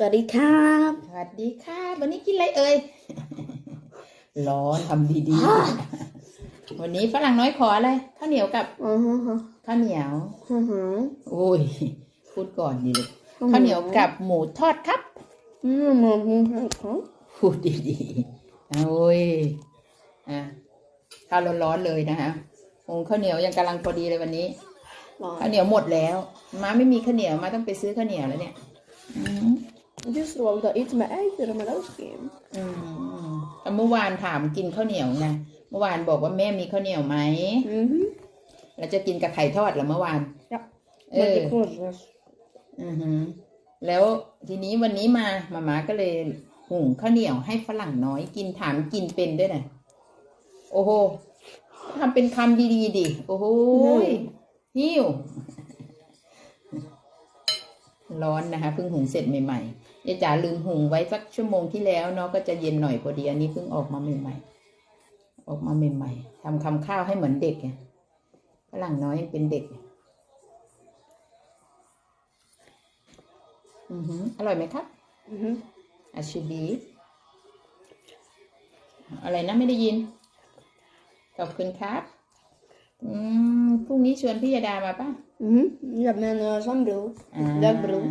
สวัสดีครับ สวัสดีค่ะวันนี้กินอะไรเอ่ย ร้อนทำดีๆ วันนี้ฝรั่งน้อยขออะไรข้าวเหนียวกับอือฮึฮึข้าวเหนียวอือฮึโอ้ย พูดก่อนดีเลยข้าวเหนียวกับหมูทอดครับอืมอืมอืมอืมพูดดีๆโอ้ยอะข้าวร้อนๆเลยนะคะโอ้ข้าวเหนียวยังกำลังพอดีเลยวันนี้ข้าวเหนียวหมดแล้วม้าไม่มีข้าวเหนียวม้าต้องไปซื้อข้าวเหนียวแล้วเนี่ย อืม Gisteren wou ik dat eten met eieren, maar dat is geen. อืมแต่เมื่อวานถามกินข้าวเหนียวไงเมื่อวานบอกว่าแม่มีข้าวเหนียวไหม Mhm. แล้วจะกินกับไข่ทอดเหรอเมื่อวาน Ja. เอ Met อ de korstjes. อือหือแล้วทีนี้วันนี้มามาม่าก็เลยหุงข้าวเหนียวให้ฝรั่งน้อยกินถามกินเป็นด้วยนะโอ้โหทำเป็นคำดีๆดิโอ้โหยหิว ร้อนนะคะเพิ่งหุงเสร็จใหม่ๆยายจ๋าลืมหุงไว้สักชั่วโมงที่แล้วเนาะก็จะเย็นหน่อยพอดีอันนี้เพิ่งออกมาใหม่ๆออกมาใหม่ๆทำคำข้าวให้เหมือนเด็กไงฝรั่งน้อยยังเป็นเด็กอือหืออร่อยไหมครับ Mhm. อาชิบีอะไรนะไม่ได้ยิน ขอบคุณครับ อืมพรุ่งนี้ชวนพี่ยดามาป่ะ Mhm. Ja, mijn uh, zwembril. อ่า Dakbril.